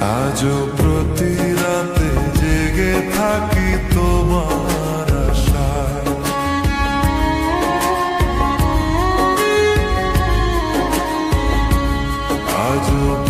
আজও প্রতি রাতে জেগে থাকি তোমার আশায়। আজও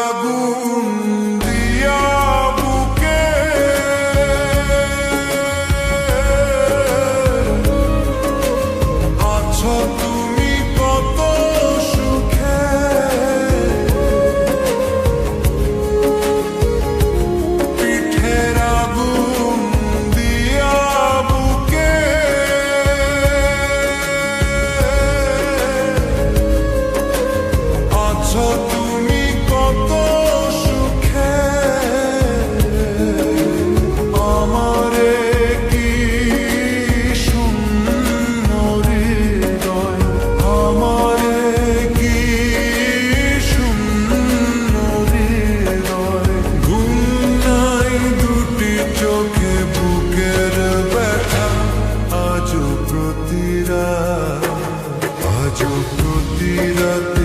Tiago. আজ প্রতিরাত